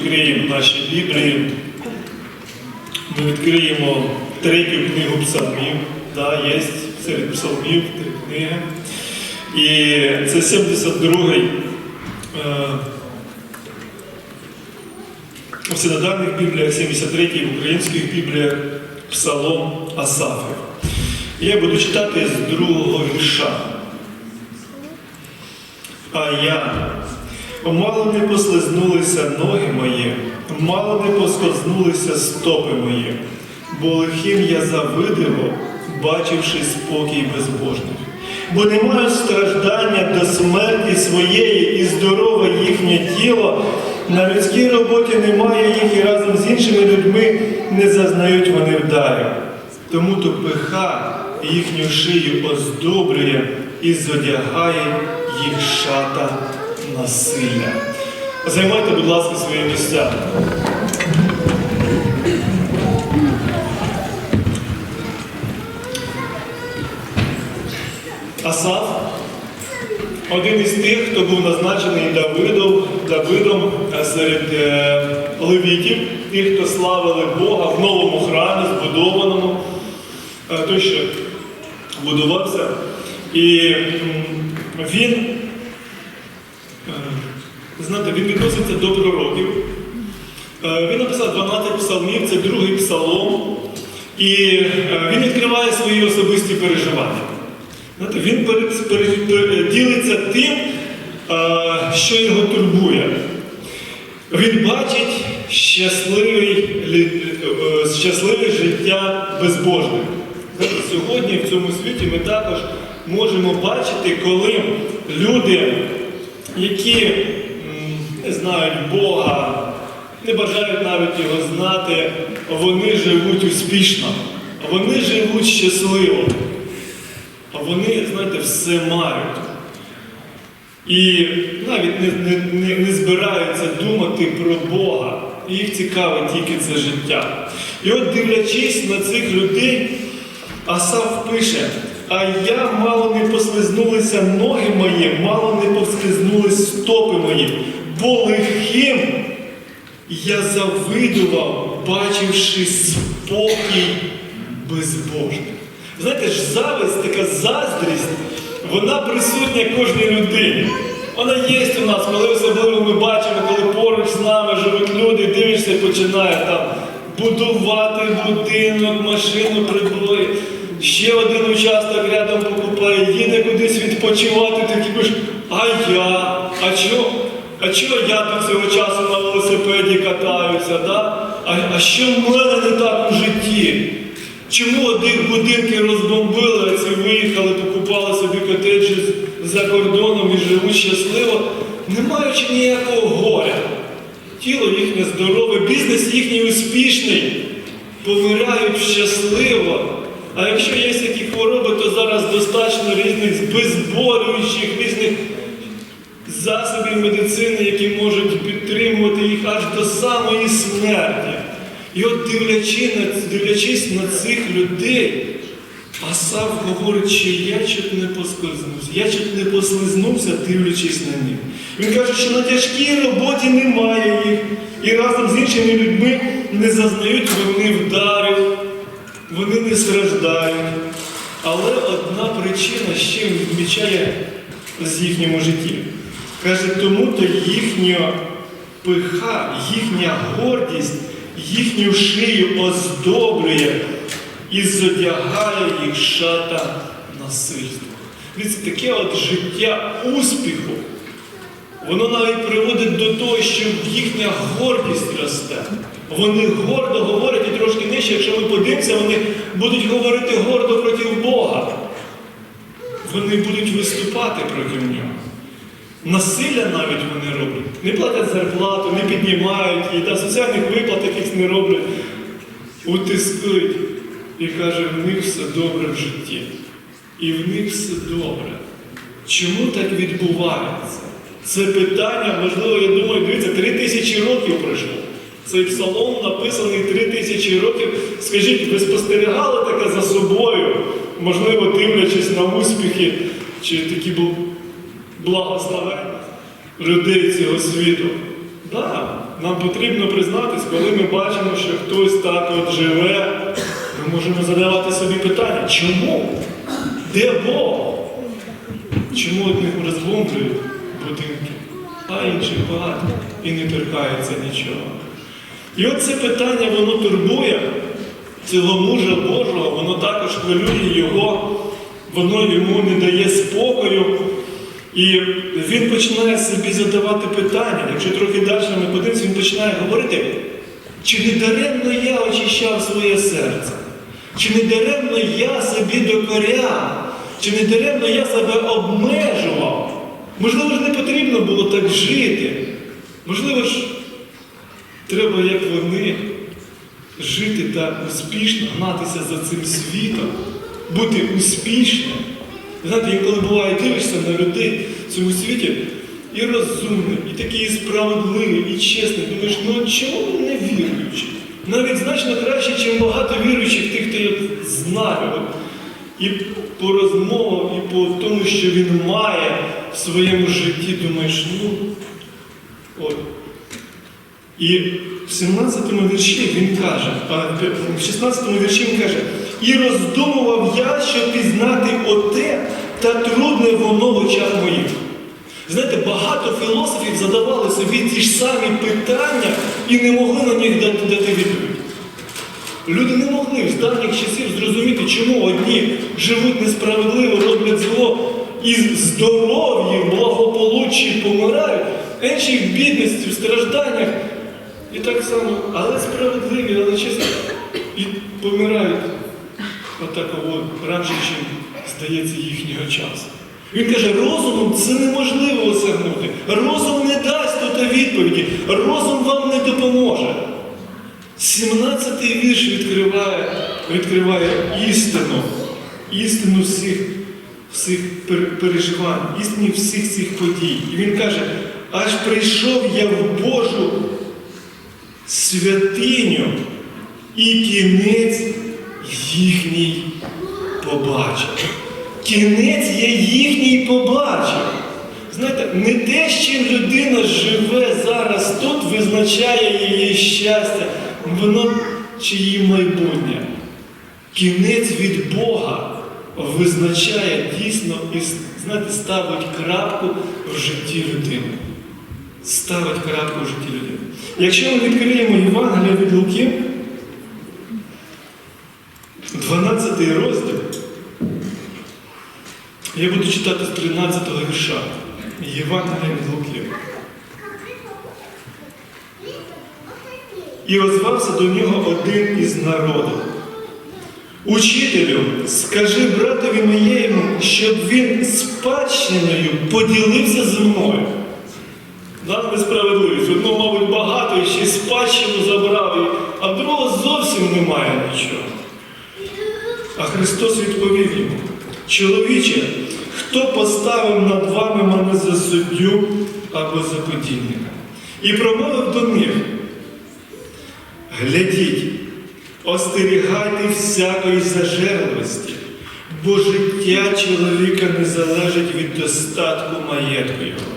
відкриємо наші Біблії, ми відкриємо третю книгу псалмів. Да, є серед псалмів три книги. І це 72-й е, у синодальних бібліях, 73-й в українських бібліях Псалом Асафів. І Я буду читати з другого вірша. А я мало не послизнулися ноги мої, мало не поскользнулися стопи мої, бо лихим я завидиво, бачивши спокій безбожних. Бо не мають страждання до смерті своєї і здорове їхнє тіло. На людській роботі немає їх і разом з іншими людьми не зазнають вони вдарів. Тому то пиха їхню шию оздоблює і зодягає їх шата насилля. Займайте, будь ласка, свої місця. Асаф один із тих, хто був назначений Давидом, Давидом е, серед е, левітів, тих, хто славили Бога в новому храмі, збудованому, е, той, що будувався. І він, знаєте, він відноситься до пророків. Е, Він написав 12 псалмів, це другий псалом, і е, він відкриває свої особисті переживання. Знаєте, він ділиться тим, е, що його турбує. Він бачить е, щасливе життя безбожних. Сьогодні в цьому світі ми також можемо бачити, коли люди, які не знають Бога, не бажають навіть його знати, вони живуть успішно, вони живуть щасливо. А вони, знаєте, все мають. І навіть не, не, не, не збираються думати про Бога. Їх цікавить тільки це життя. І от дивлячись на цих людей, Асав пише, а я мало не послизнулися ноги мої, мало не послизнулись стопи мої, бо лихим я завидував, бачивши спокій безбожний. Знаєте ж, зависть, така заздрість, вона присутня кожній людині. Вона є у нас, коли особливо ми бачимо, коли поруч з нами живуть люди, дивишся починає там будувати будинок, машину придбає. Ще один участок рядом покупає, їде кудись відпочивати, такий пиш, а я, а чого? А чого я до цього часу на велосипеді катаюся? Да? А, а що в мене не так у житті? Чому одних будинки розбомбили, а ці виїхали, покупали собі котеджі за кордоном і живуть щасливо, не маючи ніякого горя? Тіло їхнє здорове, бізнес їхній успішний, помирають щасливо. А якщо є які хвороби, то зараз достатньо різних збезболюючих, різних засобів медицини, які можуть підтримувати їх аж до самої смерті. І от дивлячи на, дивлячись на цих людей, Асав говорить, що я чуть не поскользнувся, я чуть не послизнувся, дивлячись на них. Він каже, що на тяжкій роботі немає їх, і разом з іншими людьми не зазнають вони вдарів, вони не страждають. Але одна причина ще відмічає з їхньому житті. Каже, тому то їхня пиха, їхня гордість, їхню шию оздоблює і зодягає їх шата насильства. Таке от життя успіху, воно навіть приводить до того, що їхня гордість росте. Вони гордо говорять і трошки нижче, якщо ми подивимося, вони будуть говорити гордо проти Бога. Вони будуть виступати проти нього. Насилля навіть вони роблять. Не платять зарплату, не піднімають і та соціальних виплат якихось не роблять. Утискують. І каже, в них все добре в житті. І в них все добре. Чому так відбувається? Це питання, можливо, я думаю, дивіться, три тисячі років пройшло. Цей псалом написаний три тисячі років. Скажіть, ви спостерігали таке за собою, можливо, дивлячись на успіхи чи такі бл- благословення людей цього світу? Так, нам потрібно признатись, коли ми бачимо, що хтось так от живе, ми можемо задавати собі питання, чому? Де Бог? Чому одних будинки, а інших багато і не торкається нічого? І от це питання воно турбує цього мужа Божого, воно також хвилює його, воно йому не дає спокою. І він починає собі задавати питання. Якщо трохи далі ми подивимося, він починає говорити, чи не даремно я очищав своє серце, чи не даремно я собі докоряв, чи не даремно я себе обмежував. Можливо ж не потрібно було так жити. Можливо ж, треба, як вони, жити та успішно гнатися за цим світом, бути успішним. Знаєте, інколи буває, дивишся на людей в цьому світі і розумний, і такий справедливий, і чесний. Думаєш, ну чому вони не віруючі? Навіть значно краще, ніж багато віруючих тих, хто я знаю. І по розмовам, і по тому, що він має в своєму житті, думаєш, ну от. І в 17-му вірші він каже, в 16-му вірші він каже, і роздумував я, щоб пізнати оте, та трудне воно в очах моїх. Знаєте, багато філософів задавали собі ті ж самі питання і не могли на них дати, дати відповідь. Люди не могли з давніх часів зрозуміти, чому одні живуть несправедливо, роблять зло і здоров'ї, в благополуччі помирають, інші в бідності, в стражданнях. І так само, але справедливі, але чесно, і помирають отаково раніше, чим здається їхнього часу. Він каже, розумом це неможливо осягнути. Розум не дасть тут відповіді, розум вам не допоможе. 17-й вірш відкриває, відкриває істину, істину всіх, всіх переживань, істину всіх цих подій. І він каже, аж прийшов я в Божу святиню і кінець їхній побачив. Кінець я їхній побачив. Знаєте, не те, з чим людина живе зараз тут, визначає її щастя, воно чи її майбутнє. Кінець від Бога визначає дійсно і знаєте, ставить крапку в житті людини. Ставить крапку в житті людини. Якщо ми відкриємо Євангелія від Луки, 12 розділ, я буду читати з 13 вірша. Євангелія від Луки. І озвався до нього один із народу. Учителю, скажи братові моєму, щоб він спадщиною поділився зі мною. Нас несправедливість. Одного, мабуть, багато і ще спадщину забрав, а другого зовсім немає нічого. А Христос відповів йому, чоловіче, хто поставив над вами мене за суддю або за подільника? І промовив до них, глядіть, остерігайте всякої зажерливості, бо життя чоловіка не залежить від достатку маєтку його.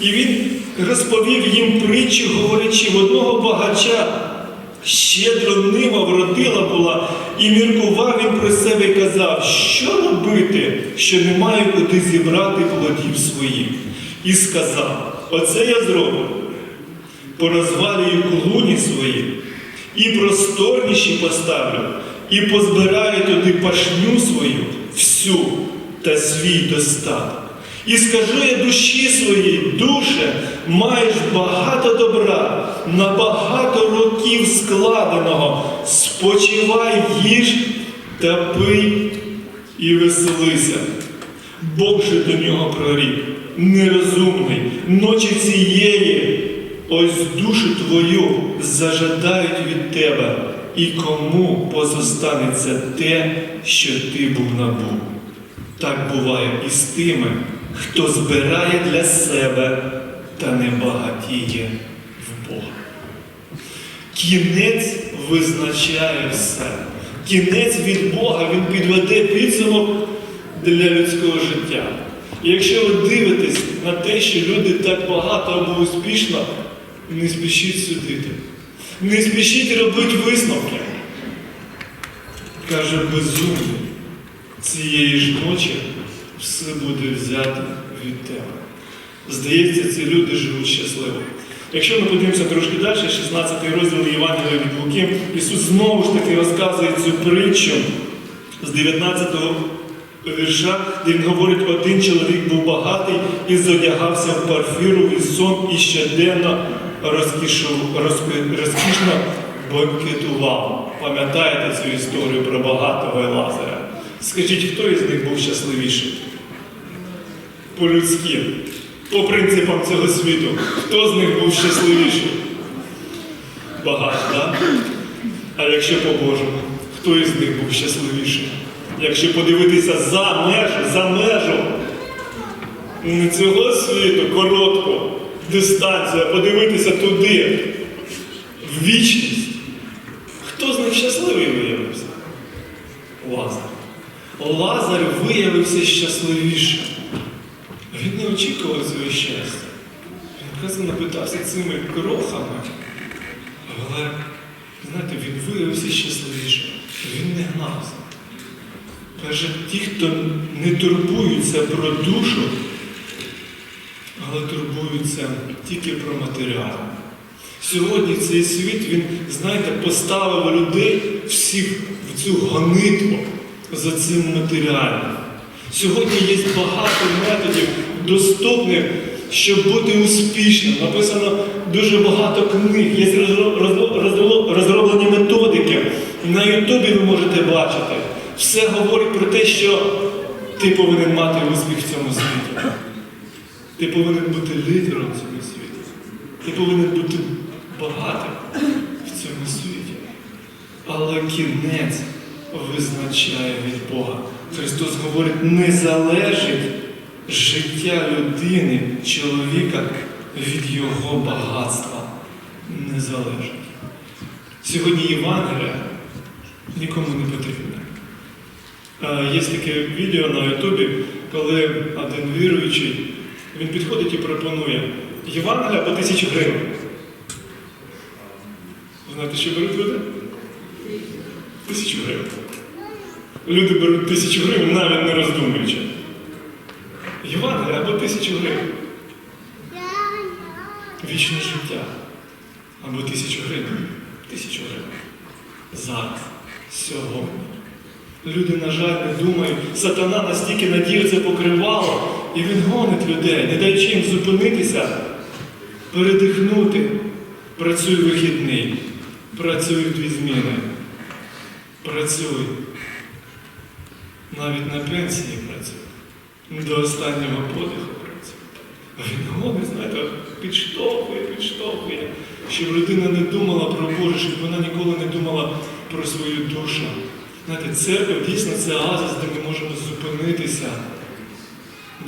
І він розповів їм притчу, говорячи, в одного багача щедро нива вродила була, і міркував він про себе і казав, що робити, що не маю куди зібрати плодів своїх. І сказав: Оце я зроблю. Порозвалюю клуні свої, і просторніші поставлю, і позбираю туди пашню свою, всю та свій достаток. І скажу я душі своїй, душе, маєш багато добра, на багато років складеного, спочивай, їж та пий і веселися. Бог же до нього прорік, нерозумний, ночі цієї, ось душу твою зажадають від тебе, і кому позостанеться те, що ти був набув. Так буває і з тими, хто збирає для себе та не багатіє в Бога. Кінець визначає все. Кінець від Бога він підведе підсумок для людського життя. І якщо ви дивитесь на те, що люди так багато або успішно Не спішіть судити, не спішіть робити висновки. Каже, безумний, цієї ж ночі все буде взято від тебе. Здається, ці люди живуть щасливо. Якщо ми подивимося трошки далі, 16 розділ Євангелія від Луки, Ісус знову ж таки розказує цю притчу з 19 вірша, де він говорить, один чоловік був багатий і зодягався в парфіру і сон і щоденно розпи- розкішно банкетував. Пам'ятаєте цю історію про багатого і Лазаря? Скажіть, хто із них був щасливіший? По-людськи, по принципам цього світу. Хто з них був щасливіший? Багато, так? А якщо по-божому, хто із них був щасливіший? Якщо подивитися за межу, за межу цього світу, коротку дистанцію, а подивитися туди, в вічність. Хто з них щасливий виявився? Лазар. Лазар виявився щасливішим. Він не очікував цього щастя. Він казано питався цими крохами. Але, знаєте, він виявився щасливішим. Він не гнався. Каже, ті, хто не турбуються про душу, але турбуються тільки про матеріал. Сьогодні цей світ, він, знаєте, поставив людей всіх в цю гонитву за цим матеріалом. Сьогодні є багато методів доступних, щоб бути успішним. Написано дуже багато книг, є розро- розро- розро- розроблені методики. На Ютубі ви можете бачити. Все говорить про те, що ти повинен мати успіх в цьому світі. Ти повинен бути лідером в цьому світі. Ти повинен бути багатим в цьому світі. Але кінець визначає від Бога. Христос говорить, не залежить життя людини, чоловіка від його багатства. Не залежить. Сьогодні Євангелія нікому не потрібна. Е, Є таке відео на Ютубі, коли один віруючий він підходить і пропонує Євангелія по тисячі гривень. Знаєте, що беруть люди? Тисячу гривень. Люди беруть тисячу гривень, навіть не роздумуючи. Євангелія або тисячу гривень. Вічне життя. Або тисячу гривень. Тисячу гривень. Зараз. Сьогодні. Люди, на жаль, не думають, сатана настільки це покривало, і він гонить людей, не даючи їм зупинитися, передихнути. Працюй вихідний, працюй дві зміни. Працюй. Навіть на пенсії працюй. До останнього подиху працюй. А він гонить, знаєте, підштовхує, підштовхує, щоб людина не думала про Боже, щоб вона ніколи не думала про свою душу. Знаєте, церква дійсно це оазис, де ми можемо зупинитися,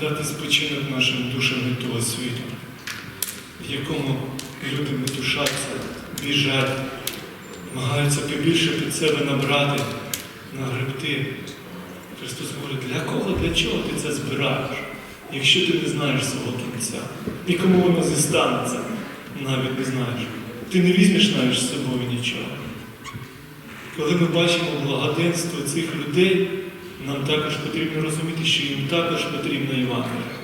дати спочинок нашим душам від того світу, в якому люди метушаться, біжать, намагаються побільше під себе набрати, нагребти. Христос говорить, для кого, для чого ти це збираєш, якщо ти не знаєш свого кінця? І кому воно зістанеться, навіть не знаєш. Ти не візьмеш навіть з собою нічого. Коли ми бачимо благоденство цих людей, нам також потрібно розуміти, що їм також потрібна Євангелія.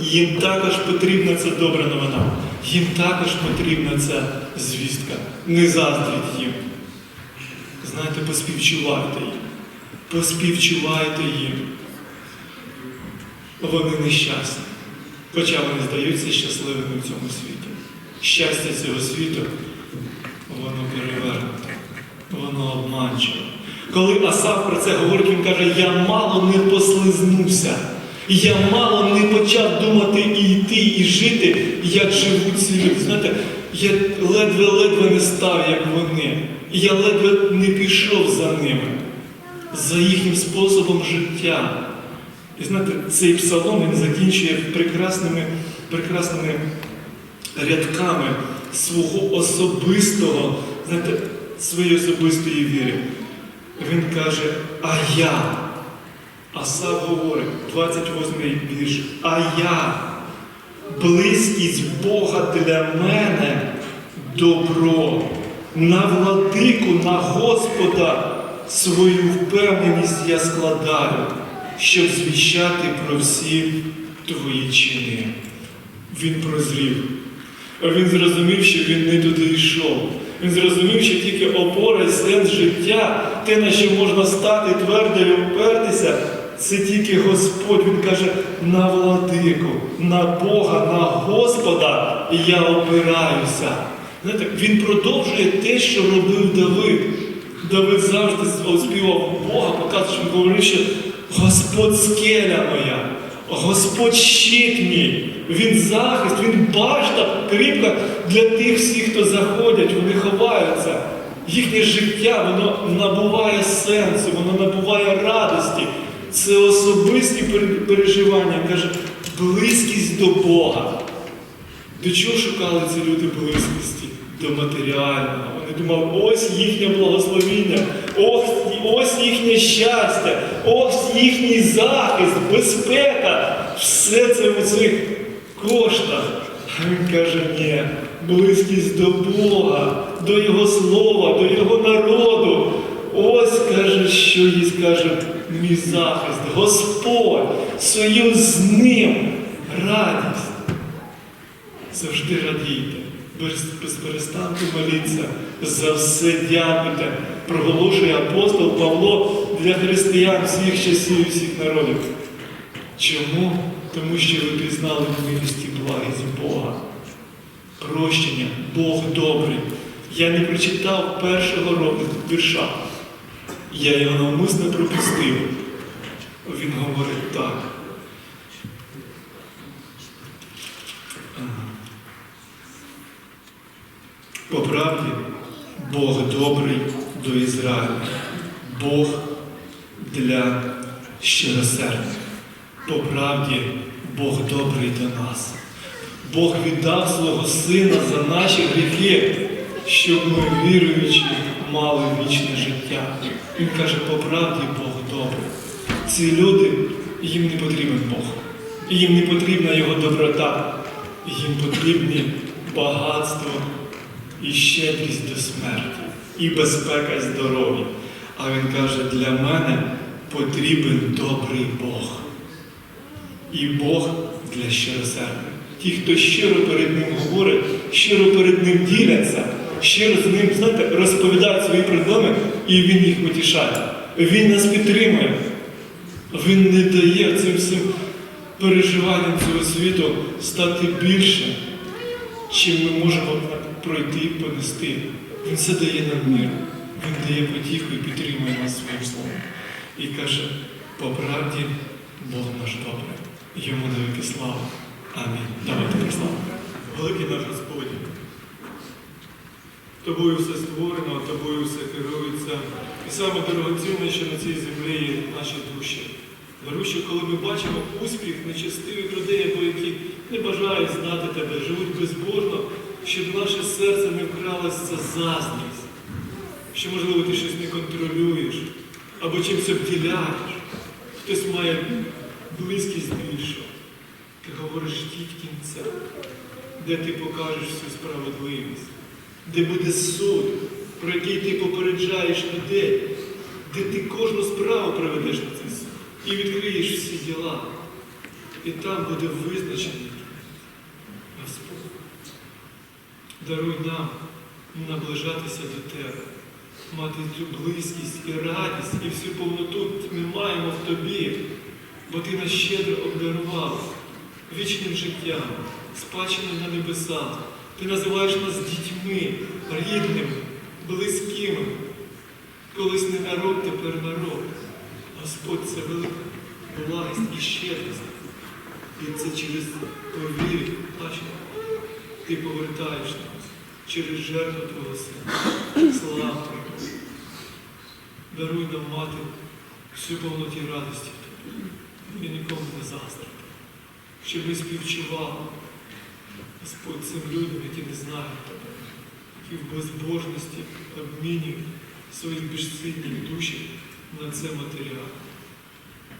Їм також потрібна ця добра новина. Їм також потрібна ця звістка. Не заздріть їм. Знаєте, поспівчувайте їм. Поспівчувайте їм. Вони нещасні. Хоча вони здаються щасливими в цьому світі. Щастя цього світу, воно перевернуте, воно обманчиве. Коли Асав про це говорить, він каже, я мало не послизнувся. Я мало не почав думати і йти, і жити, як живуть ці люди. Знаєте, я ледве-ледве не став, як вони. Я ледве не пішов за ними, за їхнім способом життя. І знаєте, цей псалом він закінчує прекрасними, прекрасними рядками свого особистого, знаєте, своєї особистої віри. Він каже, а я. Асав говорить, 28-й вірш, а я Близькість Бога для мене добро. На владику, на Господа свою впевненість я складаю, щоб звіщати про всі твої чини. Він прозрів. Він зрозумів, що він не туди йшов. Він зрозумів, що тільки опора і сенс життя, те, на що можна стати твердо і впертися, це тільки Господь. Він каже, на владику, на Бога, на Господа я опираюся. Знаєте, він продовжує те, що робив Давид. Давид завжди співав Бога, показує, що говорив, що Господь скеля моя, Господь щит мій, Він захист, Він башта, кріпка для тих всіх, хто заходять, вони ховаються. Їхнє життя, воно набуває сенсу, воно набуває радості. Це особисті переживання. Каже, близькість до Бога. До чого шукали ці люди близькості? До матеріального. Вони думали, ось їхнє благословіння, ось, ось їхнє щастя, ось їхній захист, безпека. Все це в цих коштах. А він каже, ні, близькість до Бога, до Його слова, до Його народу. Ось каже, що їй скаже мій захист, Господь, союз з ним, радість. Завжди радійте, без, без перестанку моліться, за все дякуйте. Проголошує апостол Павло для християн всіх часів і всіх народів. Чому? Тому що ви пізнали милість і благість Бога. Прощення, Бог добрий. Я не прочитав першого року вірша. Я його навмисно пропустив. Він говорить так. По правді, Бог добрий до Ізраїля, Бог для щиросердних. По правді, Бог добрий до нас. Бог віддав свого Сина за наші гріхи, щоб ми, віруючи, мали вічне життя. Він каже, по правді Бог добрий. Ці люди, їм не потрібен Бог. Їм не потрібна Його доброта. Їм потрібні багатство і щедрість до смерті, і безпека і здоров'я. А він каже, для мене потрібен добрий Бог. І Бог для щиросердних. Ті, хто щиро перед Ним говорить, щиро перед Ним діляться, щиро з ним, знаєте, розповідають свої проблеми, і Він їх потішає. Він нас підтримує. Він не дає цим всім переживанням цього світу стати більше, чим ми можемо пройти і понести. Він все дає нам мир. Він дає потіху і підтримує нас своїм словом. І каже, по правді Бог наш добрий. Йому навіки слава. Амінь. Давайте прославимо. Великий наш Господь. Тобою все створено, тобою все керується. І саме дорогоцінне, що на цій землі є наші душі. Даруще, коли ми бачимо успіх нечестивих людей, або які не бажають знати тебе, живуть безбожно, щоб наше серце не вкралася ця заздрість, що, можливо, ти щось не контролюєш, або чимось обділяєш. Хтось має близькість більшу. Ти говориш тіть кінця, де ти покажеш всю справедливість, де буде суд, про який ти попереджаєш людей, де ти кожну справу приведеш на цей суд і відкриєш всі діла. І там буде визначений Господь. Даруй нам наближатися до Тебе, мати цю близькість і радість, і всю повноту ми маємо в Тобі, бо Ти нас щедро обдарував вічним життям, спадщиною на небесах. Ти називаєш нас дітьми, рідними, близькими. Колись не народ, тепер народ. Господь це велика благість і щедрість. І це через повірі, бачимо, ти повертаєш нас через жертву Твого Сина. Слава Тобі. Даруй нам мати всю повноті радості Тобі. І нікому не заздрити. Щоб ми співчували Господь цим людям, які не знають тебе, які в безбожності обмінюють свої безцінні душі на це матеріал.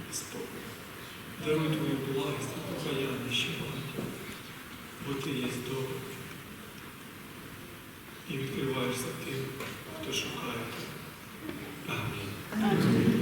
Господь, даруй твою благість покаяння ще багатьом, бо ти є добрий і відкриваєшся тим, хто шукає тебе. Амінь.